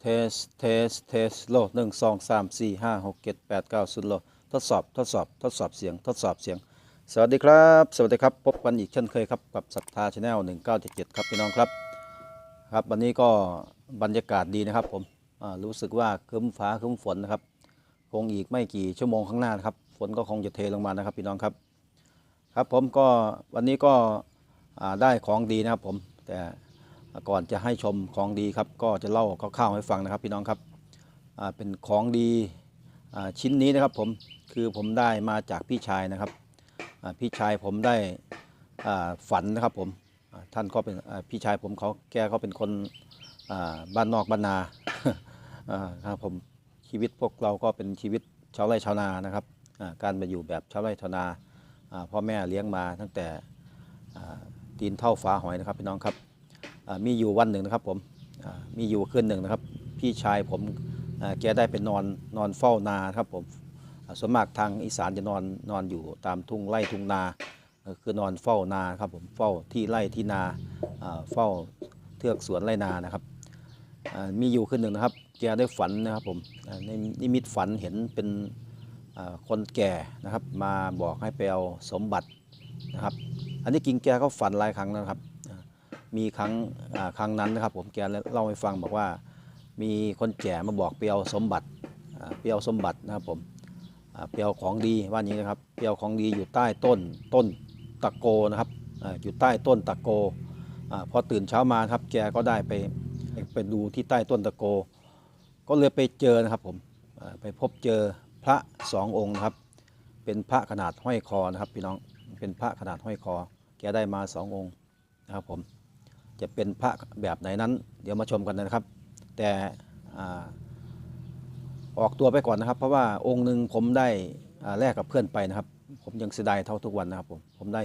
เทส เทส เทส โลหนึ่งสองสามสี่ห้าหกเจ็ดแปดเก้าสุดโล ทดสอบ ทดสอบ ทดสอบเสียง ทดสอบเสียง สวัสดีครับ สวัสดีครับ พบกันอีกเช่นเคยครับ กับศรัทธาชาแนลหนึ่งเก้าเจ็ดเจ็ดครับพี่น้องครับ ครับ วันนี้ก็บรรยากาศดีนะครับผมอ่ารู้สึกว่าครึ้มฟ้าครึ้มฝนนะครับ คงอีกไม่กี่ชั่วโมงข้างหน้านะครับ ฝนก็คงจะเทลงมานะครับพี่น้องครับ ครับผมก็วันนี้ก็อ่าได้ของดีนะครับผม แต่ ก่อนจะให้ชมของดีครับ ก็จะเล่าคร่าวๆให้ฟังนะครับพี่น้องครับเป็นของดีชิ้นนี้นะครับผมคือผมได้มาจากพี่ชายนะครับพี่ชายผมได้ฝันนะครับผมท่านก็เป็นพี่ชายผมเขาแกเขาเป็นคนบ้านนอกบ้านนาครับผมชีวิตพวกเราก็เป็นชีวิตชาวไร่ชาวนานะครับการมาอยู่แบบชาวไร่ชาวนาพ่อแม่เลี้ยงมาตั้งแต่ตีนเท่าฝาหอยนะครับพี่น้องครับ มีอยู่วันหนึ่งนะครับผมมีอยู่คืนหนึ่งนะครับ พี่ชายผมแกได้ไปนอนนอนเฝ้านาครับผมส่วนมากทางอีสานจะนอนนอนอยู่ตามทุ่งไร่ทุ่งนาคือนอนเฝ้านาครับผมเฝ้าที่ไร่ที่นาเฝ้าเทือกสวนไร่นานะครับมีอยู่ขึ้นหนึ่งนะครับแกได้ฝันนะครับผมในนิมิตฝันเห็นเป็นคนแก่นะครับ มาบอกให้ไปเอาสมบัตินะครับ อันนี้กิงแกก็ฝันหลายครั้งนะครับ มีครั้งครั้งนั้นนะครับ ผมแกเล่าให้ฟังบอกว่า มีคนแก่มาบอกไปเอาสมบัติอ่าไปเอาสมบัตินะครับผมอ่าไปเอาของดีว่านี้นะครับไปเอาของดีอยู่ใต้ต้นต้นตะโกนะครับออยู่ใต้ต้นตะโกอพอตื่นเช้ามาครับแกก็ได้ไปไปดูที่ใต้ต้นตะโก ก็เลยไปเจอนะครับผมไปพบเจอพระสององค์นะครับ เป็นพระขนาดห้อยคอนะครับพี่น้องเป็นพระขนาดห้อยคอ แกได้มาสององค์นะครับผม จะเป็นพระแบบไหนนั้น เดี๋ยวมาชมกันนะครับ แต่อ่ออกตัวไปก่อนนะครับ เพราะว่าองค์หนึ่งผมได้แลกกับเพื่อนไปนะครับ ผมยังเสียดายเท่าทุกวันนะครับผมผมได้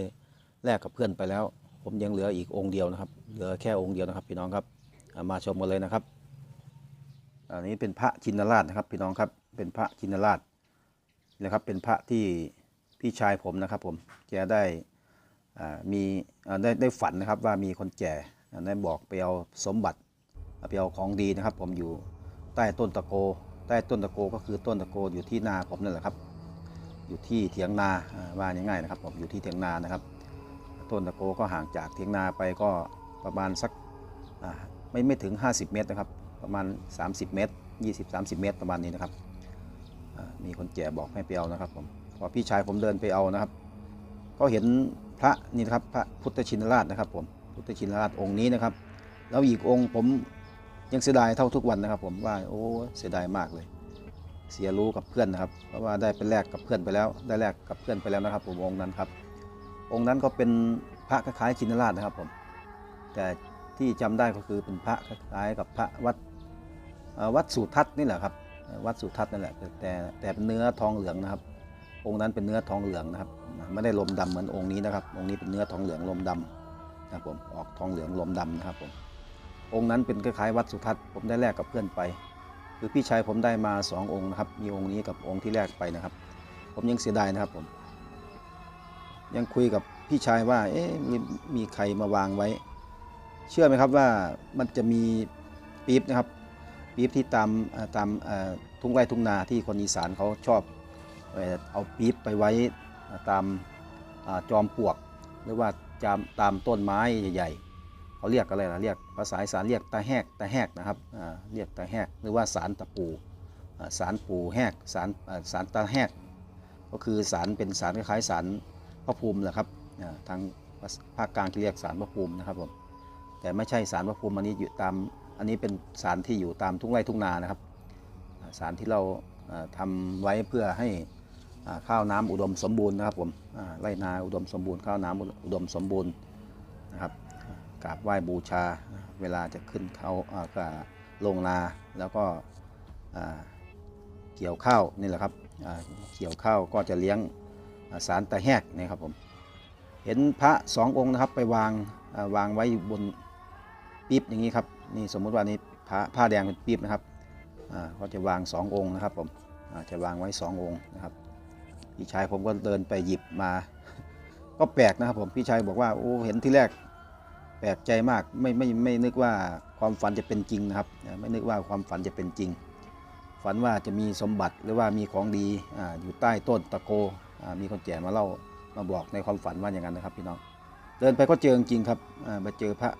แลกกับเพื่อนไปแล้ว ผมยังเหลืออีกองค์เดียวนะครับ เหลือแค่องค์เดียวนะครับพี่น้องครับมาชมกันเลยนะครับ อันนี้เป็นพระชินราชนะครับพี่น้องครับเป็นพระชินราชนะครับเป็นพระที่พี่ชายผมนะครับผมแกได้มีได้ได้ฝันนะครับว่ามีคนแก่ ได้บอกไปเอาสมบัติไปเอาของดีนะครับ ผมอยู่ใต้ต้นตะโก ใต้ต้นตะโกก็คือต้นตะโกอยู่ที่นาผมนั่นแหละครับ อยู่ที่เถียงนาอ่าว่าง่ายๆนะครับ ผมอยู่ที่เถียงนานะครับ ต้นตะโกก็ห่างจากเถียงนาไปก็ประมาณสักไม่ไม่ถึง 50 เมตรนะครับ ประมาณ 30 เมตร 20-30 เมตรประมาณนี้นะครับมีคนแก่บอกให้ไปเอานะครับผมพอพี่ชายผมเดินไปเอานะครับ ก็เห็นพระนี่นะครับพระพุทธชินราชนะครับผม พุทธชินราชองค์นี้นะครับ แล้วอีกองค์ผมยังเสียดายเท่าทุกวันนะครับ ผมว่าโอ้เสียดายมากเลย เสียรู้กับเพื่อนนะครับ เพราะว่าได้ไปแลกกับเพื่อนไปแล้ว ได้แลกกับเพื่อนไปแล้วนะครับ ผมองค์นั้นครับ องค์นั้นก็เป็นพระคล้ายชินราชนะครับผม แต่ที่จำได้ก็คือเป็นพระคล้ายกับพระวัดวัดสุทัศน์นี่แหละครับ วัดสุทัศน์นั่นแหละแต่แต่เป็นเนื้อทองเหลืองนะครับ องค์นั้นเป็นเนื้อทองเหลืองนะครับ ไม่ได้ลมดำเหมือนองค์นี้นะครับ องค์นี้เป็นเนื้อทองเหลืองลมดำ นะครับผมออกทองเหลืองลมดำนะครับผมองค์นั้นเป็นคล้ายๆวัดสุทัศน์ผมได้แลกกับเพื่อนไป คือพี่ชายผมได้มาสององค์นะครับ มีองค์นี้กับองค์ที่แลกไปนะครับ ผมยังเสียดายนะครับผม ยังคุยกับพี่ชายว่าเอ๊ะมีมีใครมาวางไว้ เชื่อไหมครับว่ามันจะมีปี๊บนะครับปี๊บที่ตามตามทุ่งไร่ทุ่งนาที่คนอีสานเขาชอบเอาปี๊บไปไว้ตามอจอมปลวก หรือว่าามตามต้นไม้ใหญ่ๆเขาเรียกอะไรล่ะเรียกภาษาอีสานเรียกตาแหกตาแหกนะครับเรียกตาแหกหรือว่าสารตะปูสารปูแหกสารสารตาแหกก็คือสารเป็นสารคล้ายๆสารพระภูมิแหละครับทางภาคกลางที่เรียกสารพระภูมินะครับผมแต่ไม่ใช่สารพระภูมิอันนี้อยู่ตามอันนี้เป็นสารที่อยู่ตามทุ่งไร่ทุ่งนานะครับสารที่เราอ่าทำไว้เพื่อให้ ข้าวน้ำอุดมสมบูรณ์นะครับผมไร่นาอุดมสมบูรณ์ข้าวน้ำอุดมสมบูรณ์นะครับกราบไหว้บูชาเวลาจะขึ้นเขาอ่าก็ลงนาแล้วก็เกี่ยวข้าวนี่แหละครับเกี่ยวข้าวก็จะเลี้ยงสารตะแหกนะครับผมเห็นพระสององค์นะครับไปวางวางไว้บนปี๊บอย่างนี้ครับนี่สมมุติว่านี่พระผ้าแดงเป็นปี๊บนะครับก็จะวางสององค์นะครับผมจะวางไว้สององค์นะครับ พี่ชายผมก็เดินไปหยิบมา ก็แปลกนะครับผมพี่ชายบอกว่าโอ้เห็นที่แรก แปลกใจมากไม่ไม่ไม่นึกว่าความฝันจะเป็นจริงนะครับ ไม่นึกว่าความฝันจะเป็นจริง ฝันว่าจะมีสมบัติหรือว่ามีของดีออยู่ใต้ต้นตะโกมีคนแก่มาเล่ามาบอกในความฝันว่าอย่างนั้นนะครับพี่น้องเดินไปก็เจอจริงครับอ่าไปเจอพระ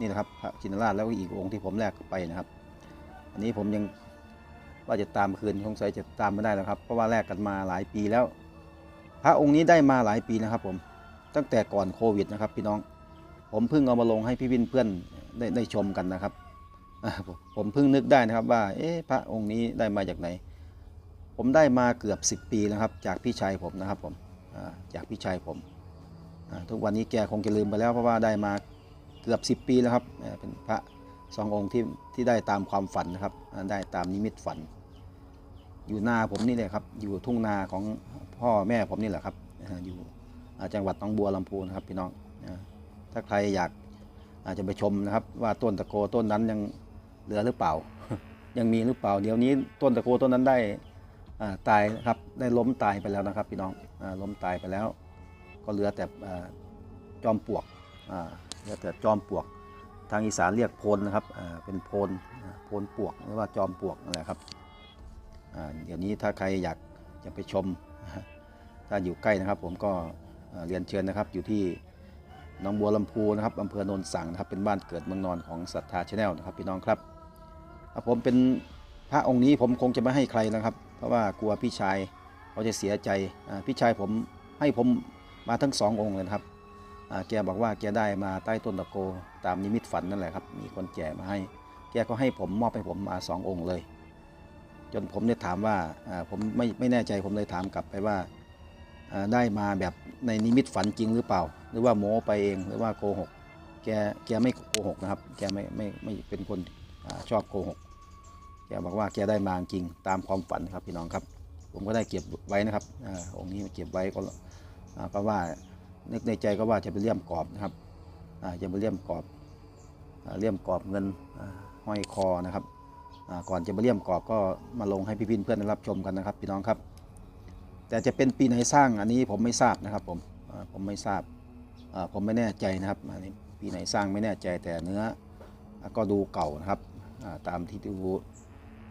นี่นะครับพระชินราชแล้วก็อีกองค์ที่ผมแลกไปนะครับ อันนี้ผมยัง ว่าจะตามคืนสงสัยจะตามไม่ได้แล้วครับ เพราะว่าแลกกันมาหลายปีแล้ว พระองค์นี้ได้มาหลายปีนะครับผม ตั้งแต่ก่อนโควิดนะครับ พี่น้อง ผมเพิ่งเอามาลงให้พี่วินเพื่อนได้ได้ชมกันนะครับ ผมเพิ่งนึกได้นะครับว่า เอ๊ะพระองค์นี้ได้มาจากไหน ผมได้มาเกือบ 10 ปีแล้วครับ จากพี่ชายผมนะครับผม จากพี่ชายผม ทุกวันนี้แกคงจะลืมไปแล้วเพราะว่าได้มาเกือบ 10 ปีแล้วครับ เป็นพระสององค์ที่ที่ได้ตามความฝันนะครับ ได้ตามนิมิตฝัน อยู่นาผมนี่เลยครับ อยู่ทุ่งนาของพ่อแม่ผมนี่แหละครับอยู่จังหวัดหนองบัวลำพูนะครับพี่น้องถ้าใครอยากอาจจะไปชมนะครับ ว่าต้นตะโกต้นนั้นยังเหลือหรือเปล่า ยังมีหรือเปล่า เดี๋ยวนี้ต้นตะโกต้นนั้นได้ตายนะครับได้ล้มตายไปแล้วนะครับ พี่น้องอล้มตายไปแล้ว ก็เหลือแต่จอมปลวกเหลือแต่จอมปลวก ทางอีสานเรียกโพนนะครับเป็นโพนโพนปลวกหรือว่าจอมปลวกนั่นแหละครับ เดี๋ยวนี้ถ้าใครอยากจะไปชม ถ้าอยู่ใกล้นะครับ ผมก็เรียนเชิญนะครับ อยู่ที่หนองบัวลำพูนะครับอำเภอโนนสังนะครับ เป็นบ้านเกิดเมืองนอนของศรัทธาชาแนลนะครับพี่น้องครับผมเป็นพระองค์นี้ผมคงจะไม่ให้ใครนะครับ เพราะว่ากลัวพี่ชายเขาจะเสียใจพี่ชายผมให้ผมมาทั้งสององค์เลยครับแกบอกว่าแกได้มาใต้ต้นตะโก ตามนิมิตฝันนั่นแหละครับ มีคนแก่มาให้ แกก็ให้ผมมอบให้ผมมาสององค์เลย จนผมเนี่ยถามว่าอ่าผมไม่ไม่แน่ใจผมเลยถามกลับไปว่าได้มาแบบในนิมิตฝันจริงหรือเปล่า หรือว่าโม้ไปเองหรือว่าโกหกแกแกไม่โกหกนะครับ แกไม่ไม่ไม่เป็นคนอชอบโกหกแกบอกว่าแกได้มาจริงตามความฝันครับพี่น้องครับ ผมก็ได้เก็บไว้นะครับอองค์นี้เก็บไว้ก็อ่าก็ว่านึกในใจก็ว่าจะไปเลี่ยมกรอบนะครับจะไปเลี่ยมกรอบอเลี่ยมกรอบเงินห้อยคอนะครับ ก่อนจะมาเลี่ยมกรอบก็มาลงให้พี่พินเพื่อนได้รับชมกันนะครับ พี่น้องครับ แต่จะเป็นปีไหนสร้างอันนี้ผมไม่ทราบนะครับผมผมไม่ทราบผมไม่แน่ใจนะครับอันนี้ปีไหนสร้างไม่แน่ใจแต่เนื้อก็ดูเก่านะครับตามที่ดู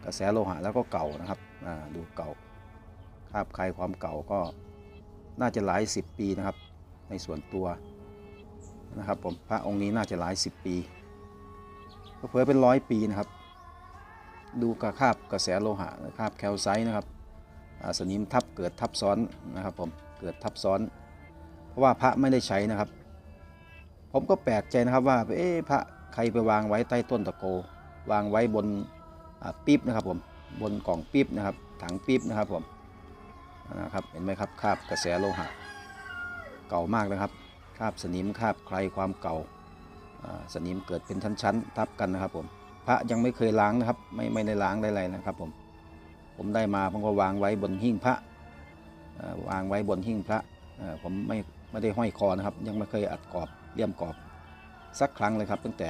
กระแสโลหะแล้วก็เก่านะครับดูเก่าคาบใครความเก่าก็น่าจะหลายสิบปีนะครับ ในส่วนตัวนะครับผมพระองค์นี้น่าจะหลายสิบปีก็เผื่อเป็นร้อยปีนะครับ ดูกระคาบกระแสโลหะคาบแคลไซต์นะครับสนิมทับเกิดทับซ้อนนะครับผมเกิดทับซ้อน เพราะว่าพระไม่ได้ใช้นะครับ ผมก็แปลกใจนะครับว่าเอ๊ะพระใครไปวางไว้ใต้ต้นตะโก วางไว้บนปี๊บนะครับผมบนกล่องปี๊บนะครับถังปี๊บนะครับผมนะครับเห็นไหมครับคาบกระแสโลหะ เก่ามากนะครับคาบสนิมคาบใครความเก่าสนิมเกิดเป็นชั้นๆทับกันนะครับผม พระยังไม่เคยล้างนะครับ ไม่ไม่ได้ล้างได้อะไรนะครับผมผมได้มาผมก็วางไว้บนหิ้งพระวางไว้บนหิ้งพระผมไม่ไม่ได้ห้อยคอนะครับ ยังไม่เคยอัดกรอบเลี่ยมกรอบสักครั้งเลยครับ ตั้งแต่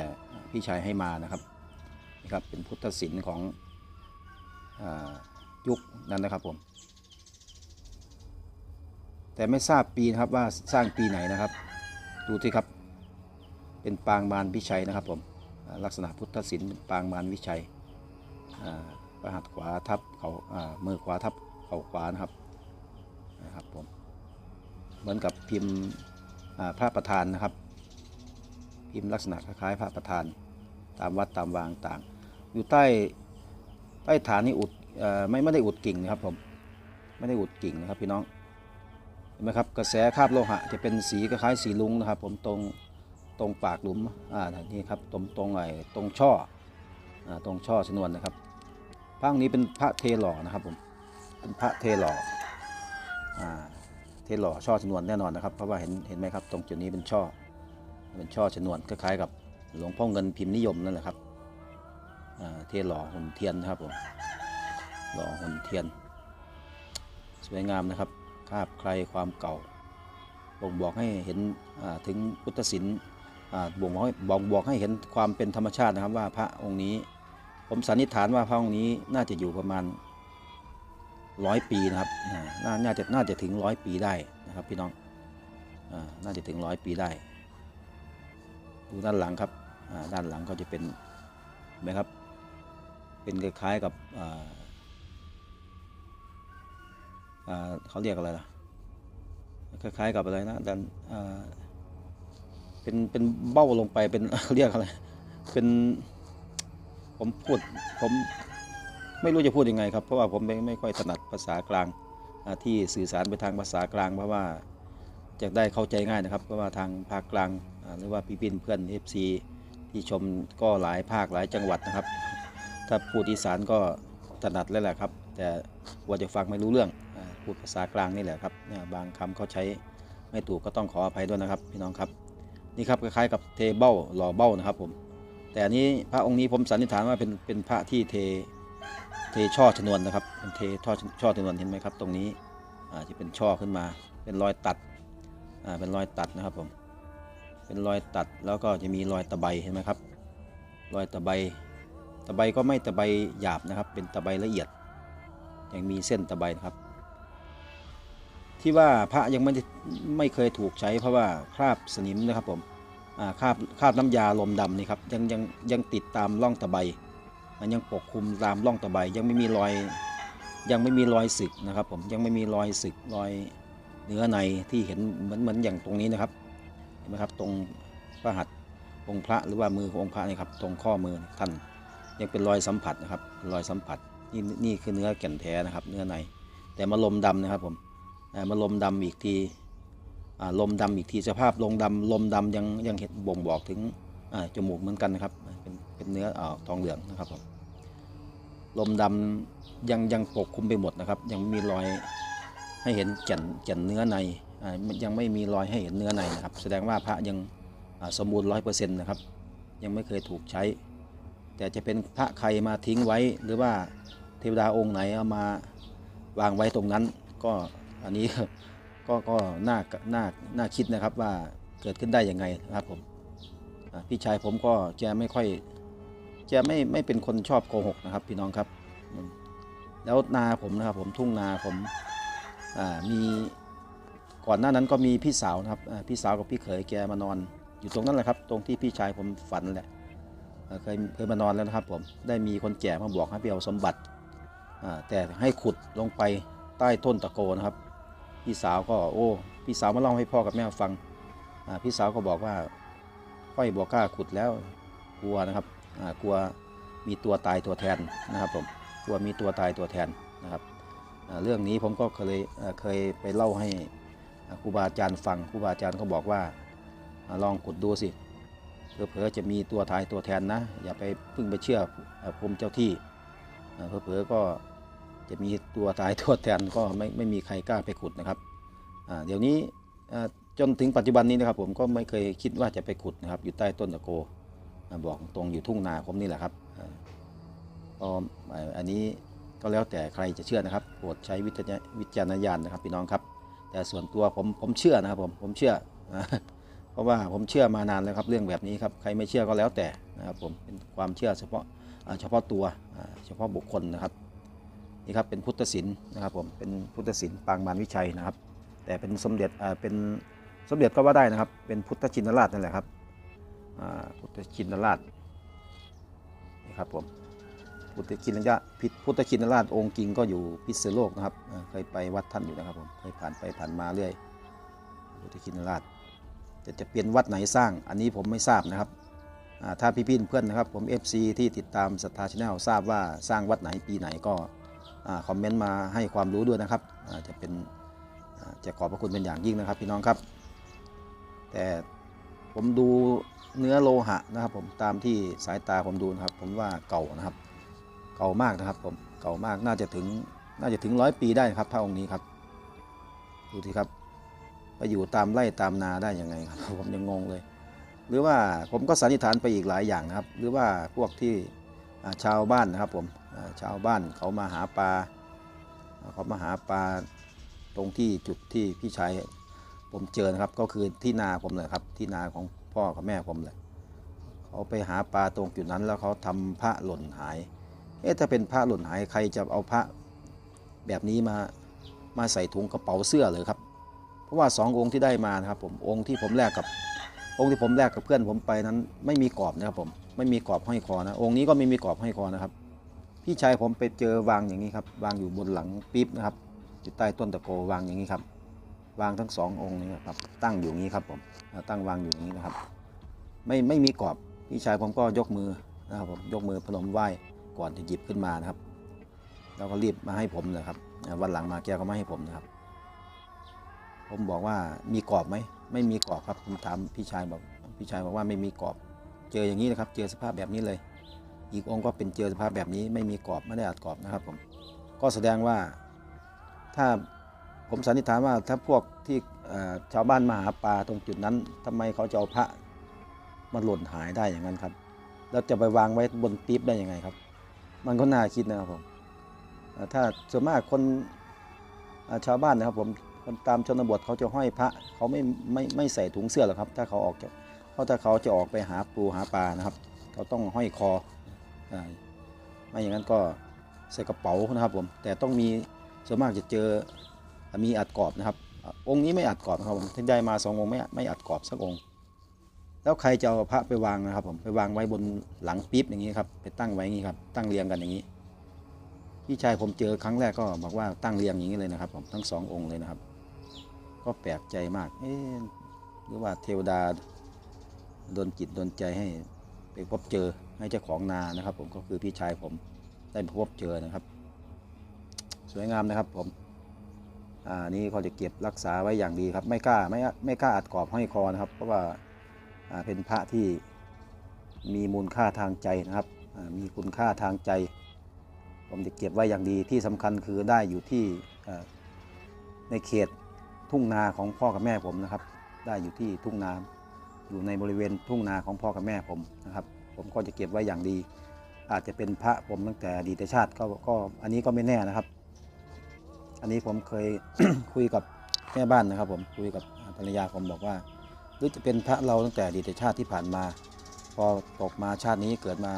พี่ชายให้มานะครับนี่ครับเป็นพุทธศิลป์ของอยุคนั้นนะครับผม แต่ไม่ทราบปีนะครับว่าสร้างปีไหนนะครับ ดูที่ครับ เป็นปางมารวิชัยนะครับผม ลักษณะพุทธศิลป์ปางมารวิชัยประหัตขวาทับเขาอ่ามือขวาทับเข่าขวานะครับนะครับผมเหมือนกับพิมพ์พระประธานนะครับ พิมพ์ลักษณะคล้ายพระประธานตามวัดตามวางต่าง อยู่ใต้ใต้ฐานนี่อุดอไม่ไม่ได้อุดกิ่งนะครับผมไม่ได้อุดกิ่งนะครับพี่น้องเห็นไหมครับกระแสคาบโลหะจะเป็นสีคล้ายสีลุงนะครับ ผมตรง ตรงปากหลุมอ่านี่ครับตรงตรงไอ้ตรงช่ออ่าตรงช่อชนวนนะครับพระองค์นี้เป็นพระเทหล่อนะครับผมเป็นพระเทหล่ออ่าเทหล่อช่อชนวนแน่นอนนะครับเพราะว่าเห็นเห็นไหมครับตรงจุดนี้เป็นช่อเป็นช่อชนวนคล้ายๆกับหลวงพ่อเงินพิมพ์นิยมนั่นแหละครับอ่าเทหล่อหุ่นเทียนนะครับผมหล่อหุ่นเทียน สวยงามนะครับคาบใครความเก่าบ่งบอกให้เห็นอ่าถึงพุทธศิลป์ บ่งบอกบอกบอกให้เห็นความเป็นธรรมชาตินะครับว่าพระองค์นี้ ผมสันนิษฐานว่าพระองค์นี้น่าจะอยู่ประมาณร้อยปีนะครับน่าน่าจะน่าจะถึงร้อยปีได้นะครับพี่น้องอน่าจะถึงร้อยปีได้ ดูด้านหลังครับด้านหลังก็จะเป็นไหมครับ เป็นคล้ายๆกับเขาเรียกอะไรล่ะคล้ายๆกับอะไรนะด้านอ เป็นเป็นเบ้าลงไปเป็นเรียกอะไรเป็นผมพูดผมไม่รู้จะพูดยังไงครับเพราะว่าผมไม่ไม่ค่อยถนัดภาษากลางที่สื่อสารไปทางภาษากลางเพราะว่าจะได้เข้าใจง่ายนะครับเพราะว่าทางภาคกลางหรือว่าพี่ปินเพื่อน FC ที่ชมก็หลายภาคหลายจังหวัดนะครับ ถ้าพูดอีสานก็ถนัดแล้วแหละครับ แต่ว่าจะฟังไม่รู้เรื่องพูดภาษากลางนี่แหละครับบางคำเขาใช้ไม่ถูกก็ต้องขออภัยด้วยนะครับ พี่น้องครับ นี่ครับคล้ายๆกับเทเบ้าหล่อเบ้านะครับผมแต่อันนี้พระองค์นี้ผมสันนิษฐานว่าเป็นเป็นพระที่เทเทช่อชนวนนะครับเป็นเทช่อช่อชนวนเห็นไหมครับ ตรงนี้อ่าจะเป็นช่อขึ้นมา เป็นรอยตัดอ่าเป็นรอยตัดนะครับผมเป็นรอยตัดแล้วก็จะมีรอยตะไบเห็นไหมครับ รอยตะไบตะไบก็ไม่ตะไบหยาบนะครับ เป็นตะไบละเอียดยังมีเส้นตะไบนะครับ ที่ว่าพระยังไม่ได้ไม่เคยถูกใช้เพราะว่าคราบสนิมนะครับผมคราบคราบน้ำยาลมดำนี่ครับยังยังยังติดตามร่องตะไบมันยังปกคลุมตามร่องตะไบยังไม่มีรอยยังไม่มีรอยสึกนะครับผมยังไม่มีรอยสึกรอยเนื้อในที่เห็นเหมือนเหมือนอย่างตรงนี้นะครับเห็นไหมครับตรงพระหัตถ์องค์พระหรือว่ามือขององค์พระนี่ครับตรงข้อมือท่านยังเป็นรอยสัมผัสนะครับรอยสัมผัสนี่นี่คือเนื้อแก่นแท้นะครับ เนื้อในแต่มาลมดำนะครับผม มาลมดำอีกทีลมดำอีกทีสภาพลมดำลมดำยังยังเห็นบ่งบอกถึงจมูกเหมือนกันนะครับ เป็นเป็นเนื้ออทองเหลืองนะครับผมลมดำยังยังปกคลุมไปหมดนะครับ ยังไม่มีรอยให้เห็นแก่นแก่นเนื้อในอยังไม่มีรอยให้เห็นเนื้อในนะครับ แสดงว่าพระยังสมบูรณ์ร้อยเปอร์เซ็นต์นะครับ ยังไม่เคยถูกใช้ แต่จะเป็นพระใครมาทิ้งไว้ หรือว่าเทวดาองค์ไหนเอามาวางไว้ตรงนั้นก็ อันนี้ก็ก็น่าน่าน่าคิดนะครับว่าเกิดขึ้นได้ยังไงนะครับผมพี่ชายผมก็แกไม่ค่อยแกไม่ไม่เป็นคนชอบโกหกนะครับ พี่น้องครับ แล้วนาผมนะครับผมทุ่งนาผมมีก่อนหน้านั้นก็มีพี่สาวนะครับพี่สาวกับพี่เขยแกมานอน อยู่ตรงนั้นแหละครับ ตรงที่พี่ชายผมฝันแหละเคยเคยมานอนแล้วนะครับผมได้มีคนแก่มาบอกให้ไปเอาสมบัติแต่ให้ขุดลงไปใต้ต้นตะโกนะครับ พี่สาวก็โอ้พี่สาวมาเล่าให้พ่อกับแม่ฟังพี่สาวก็บอกว่าค่อยบอกกล้าขุดแล้วกลัวนะครับกลัวมีตัวตายตัวแทนนะครับผมกลัวมีตัวตายตัวแทนนะครับเรื่องนี้ผมก็เคยเคยไปเล่าให้ครูบาอาจารย์ฟังครูบาอาจารย์ก็บอกว่าลองขุดดูสิเผลอๆจะมีตัวทายตัวแทนนะ อย่าไปพึ่งไปเชื่อเอ่อพรมเจ้าที่เอ่อเผลอๆก็ จะมีตัวตายตัวแทนก็ไม่ไม่มีใครกล้าไปขุดนะครับเดี๋ยวนี้จนถึงปัจจุบันนี้นะครับ ผมก็ไม่เคยคิดว่าจะไปขุดนะครับ อยู่ใต้ต้นตะโกอบอกตรงอยู่ทุ่งนาผมนี่แหละครับอ่าก็อันนี้ก็แล้วแต่ใครจะเชื่อนะครับโปรดใช้วิจารณวิจารณญาณนะครับพี่น้องครับ แต่ส่วนตัวผมผมเชื่อนะครับผมผมเชื่อ เพราะว่าผมเชื่อมานานแล้วครับเรื่องแบบนี้ครับใครไม่เชื่อก็แล้วแต่นะครับผมเป็นความเชื่อเฉพาะเฉพาะตัวเฉพาะบุคคลนะครับ นี่ครับเป็นพุทธศิลป์นะครับผมเป็นพุทธศิลป์ปางมารวิชัยนะครับ แต่เป็นสมเด็จอ่าเป็นสมเด็จก็ว่าได้นะครับ เป็นพุทธชินราชนั่นแหละครับอ่าพุทธชินราชนี่ครับผมพุทธชินราชพิพุทธชินราชองค์จริงก็อยู่พิษณุโลกนะครับเคยไปวัดท่านอยู่นะครับผมเคยผ่านไปผ่านมาเรื่อยพุทธชินราชจะจะเป็นวัดไหนสร้าง อันนี้ผมไม่ทราบนะครับถ้าพี่พี่เพื่อนนะครับผม FC ที่ติดตามศรัทธาชาแนลทราบว่าสร้างวัดไหนปีไหนก็ คอมเมนต์มาให้ความรู้ด้วยนะครับจะเป็นจะขอบพระคุณเป็นอย่างยิ่งนะครับพี่น้องครับ แต่ผมดูเนื้อโลหะนะครับ ผมตามที่สายตาผมดูนะครับ ผมว่าเก่านะครับ เก่ามากนะครับผมเก่ามากน่าจะถึงน่าจะถึงร้อยปีได้ครับพระองค์นี้ครับดูสิครับไปอยู่ตามไร่ตามนาได้ยังไงครับผมยังงงเลย หรือว่าผมก็สันนิษฐานไปอีกหลายอย่างนะครับ หรือว่าพวกที่ ชาวบ้านนะครับผมชาวบ้านเขามาหาปลาเขามาหาปลาตรงที่จุดที่พี่ชายผมเจอนะครับก็คือที่นาผมเลยครับที่นาของพ่อกับแม่ผมเลยเขาไปหาปลาตรงจุดนั้นแล้วเขาทำพระหล่นหายเอ๊ะถ้าเป็นพระหล่นหายใครจะเอาพระแบบนี้มามาใส่ถุงกระเป๋าเสื้อเลยครับ เพราะว่าสององค์ที่ได้มานะครับผมองค์ที่ผมแลกกับองค์ที่ผมแลกกับเพื่อนผมไปนั้นไม่มีกรอบนะครับผม ไม่มีกรอบห้อยคอนะ องค์นี้ก็ไม่มีกรอบห้อยคอนะครับ พี่ชายผมไปเจอวางอย่างนี้ครับ วางอยู่บนหลังปี๊บนะครับอยู่ใต้ต้นตะโกวางอย่างนี้ครับ วางทั้งสององค์นี้ครับ ตั้งอยู่นี้ครับผมตั้งวางอยู่อย่างนี้นะครับ ไม่ไม่มีกรอบพี่ชายผมก็ยกมือนะครับผมยกมือพนมไหว้ก่อนจะหยิบขึ้นมานะครับ แล้วก็รีบมาให้ผมเลยครับวันหลังมาแกก็ไม่ให้ผมนะครับ ผมบอกว่ามีกรอบไหมไม่มีกรอบครับผมถามพี่ชายบอกพี่ชายบอกว่าไม่มีกรอบ เจออย่างนี้นะครับ เจอสภาพแบบนี้เลย อีกองค์ก็เป็นเจอสภาพแบบนี้ไม่มีกรอบไม่ได้อัดกรอบนะครับผมก็แสดงว่าถ้าผมสันนิษฐานว่าถ้าพวกที่ชาวบ้านมาหาปลาตรงจุดนั้นทำไมเขาจะเอาพระมาหล่นหายได้อย่างนั้นครับ แล้วจะไปวางไว้บนปี๊บได้ยังไงครับ มันก็น่าคิดนะครับผมถ้าส่วนมากคนชาวบ้านนะครับผมคนตามชนบทเขาจะห้อยพระเขาไม่ไม่ไม่ใส่ถุงเสื้อหรอกครับ ถ้าเขาออกจาก เพราะถ้าเขาจะออกไปหาปูหาปลานะครับ เขาต้องห้อยคอไม่อย่างนั้นก็ใส่กระเป๋านะครับผม แต่ต้องมีส่วนมากจะเจอมีอัดกรอบนะครับ องค์นี้ไม่อัดกรอบนะครับผมที่ได้มาสององค์ไม่ไม่อัดกรอบสักองค์ แล้วใครจะเอาพระไปวางนะครับผมไปวางไว้บนหลังปี๊บอย่างนี้ครับไปตั้งไว้อย่างนี้ครับตั้งเรียงกันอย่างนี้พี่ชายผมเจอครั้งแรกก็บอกว่าตั้งเรียงอย่างนี้เลยนะครับผมทั้งสององค์เลยนะครับ ก็แปลกใจมากเอ๊หรือว่าเทวดา ดนจิตโดนใจให้ไปพบเจอให้เจ้าของนานะครับ ผมก็คือพี่ชายผมได้พบเจอนะครับ สวยงามนะครับผมอ่านี่เขาจะเก็บรักษาไว้อย่างดีครับ ไม่กล้าไม่ไม่กล้าอัดกรอบห้อยคอนะครับ เพราะว่าอ่าเป็นพระที่มีมูลค่าทางใจนะครับอ่ามีคุณค่าทางใจ ผมจะเก็บไว้อย่างดีที่สำคัญคือได้อยู่ที่อ่อในเขตทุ่งนาของพ่อกับแม่ผมนะครับ ได้อยู่ที่ทุ่งนา อยู่ในบริเวณทุ่งนาของพ่อกับแม่ผมนะครับ ผมก็จะเก็บไว้อย่างดี อาจจะเป็นพระผมตั้งแต่อดีตชาติก็ก็อันนี้ก็ไม่แน่นะครับ อันนี้ผมเคยคุยกับแม่บ้านนะครับ ผมคุยกับภรรยาผมบอกว่าหรือจะเป็นพระเราตั้งแต่อดีตชาติที่ผ่านมา พอตกมาชาตินี้เกิดมา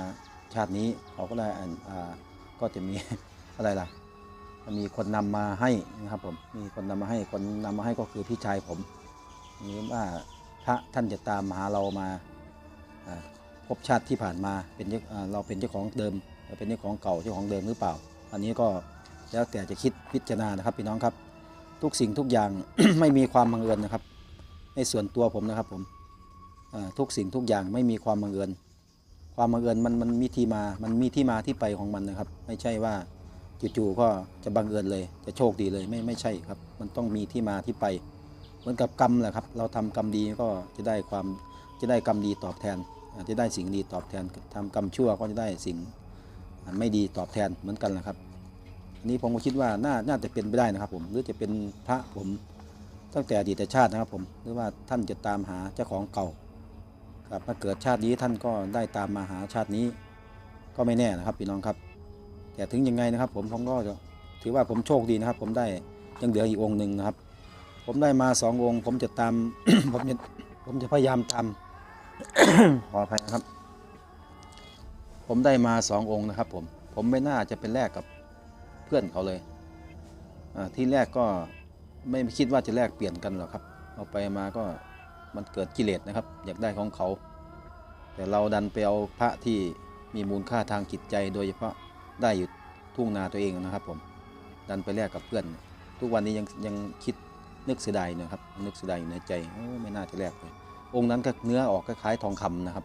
ชาตินี้เขาก็ได้อ่าก็จะมีอะไรล่ะมีคนนำมาให้นะครับผม มีคนนำมาให้ คนนำมาให้ก็คือพี่ชายผมนี่ว่า ระท่านจะตามมาหาเรามาพบชาติที่ผ่านมาเป็นเจ้าเราเป็นเจ้าของเดิมเป็นเจ้าของเก่าเจ้าของเดิมหรือเปล่า อันนี้ก็แล้วแต่จะคิดพิจารณานะครับพี่น้องครับ ทุกสิ่งทุกอย่างไม่มีความบังเอิญนะครับ ในส่วนตัวผมนะครับผมทุกสิ่งทุกอย่างไม่มีความบังเอิญความบังเอิญมันมันมีที่มามันมีที่มาที่ไปของมันนะครับ ไม่ใช่ว่าจู่ๆก็จะบังเอิญเลยจะโชคดีเลยไม่ไม่ใช่ครับ มันต้องมีที่มาที่ไป มือนกับกรรมแหละครับ เราทำกรรมดีก็จะได้ความจะได้กรรมดีตอบแทน จะได้สิ่งดีตอบแทนทำกรรมชั่วก็จะได้สิ่งไม่ดีตอบแทนเหมือนกันแหละครับอันนี้ผมก็คิดว่าน่าน่าจะเป็นไปได้นะครับ ผมหรือจะเป็นพระผมตั้งแต่อดีตชาตินะครับผมหรือว่าท่านจะตามหาเจ้าของเก่าครับมาเกิดชาตินี้ท่านก็ได้ตามมาหาชาตินี้ ก็ไม่แน่นะครับพี่น้องครับ แต่ถึงยังไงนะครับ ผมผมก็ถือว่าผมโชคดีนะครับ ผมได้ยังเหลืออีกองค์หนึ่งนะครับ ผมได้มาสององค์ ผมจะตาม ผมจะผมจะพยายามตาม ขออภัยนะครับ ผมได้มาสององค์นะครับผมผมไม่น่าจะเป็นแลกกับเพื่อนเขาเลยที่แรกก็ไม่คิดว่าจะแลกเปลี่ยนกันหรอกครับ เอาไปมาก็มันเกิดกิเลสนะครับ อยากได้ของเขา แต่เราดันไปเอาพระที่มีมูลค่าทางจิตใจ โดยเฉพาะได้อยู่ทุ่งนาตัวเองนะครับ ผม ดันไปแลกกับเพื่อน ทุกวันนี้ยังยังคิด นึกเสียดายนะครับ นึกเสียดายอยู่ในใจโอ้ไม่น่าจะแลกเลยองค์นั้นก็เนื้อออกคล้ายๆทองคำนะครับ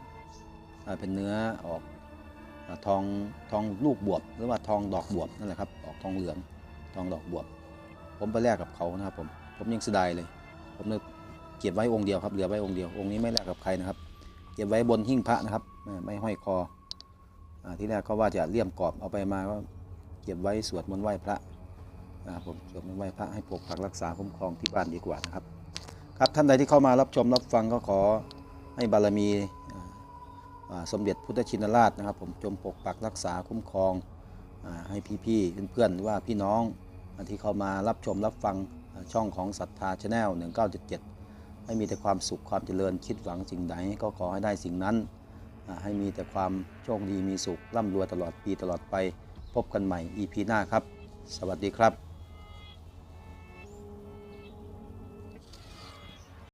เป็นเนื้อออกทองทองลูกบวบ หรือว่าทองดอกบวบนั่นแหละครับออกทองเหลืองทองดอกบวบ ผมไปแลกกับเขานะครับผมผมยังเสียดายเลย ผมนึกเก็บไว้องค์เดียวครับเหลือไว้องค์เดียวองค์นี้ไม่แลกกับใครนะครับ เก็บไว้บนหิ้งพระนะครับไม่ไมห้อยคออที่แรกก็ว่าจะเลี่ยมกรอบเอาไปมาก็เก็บไว้สวดมนต์ไหว้พระ นะครับผมสวดมนต์ไหว้พระให้ปกปักรักษาคุ้มครองที่บ้านดีกว่านะครับ ครับท่านใดที่เข้ามารับชมรับฟังก็ขอให้บารมีสมเด็จพุทธชินราชนะครับ ผมจงปกปักรักษาคุ้มครองอให้พี่ๆเพื่อนๆหรือว่าพี่น้องที่เข้ามารับชมรับฟังช่องของศรัทธาชาแนล1977 ให้มีแต่ความสุขความเจริญคิดหวังสิ่งใดก็ขอให้ได้สิ่งนั้น ให้มีแต่ความโชคดีมีสุขร่ำรวยตลอดปีตลอดไปพบกันใหม่ EP หน้าครับ สวัสดีครับ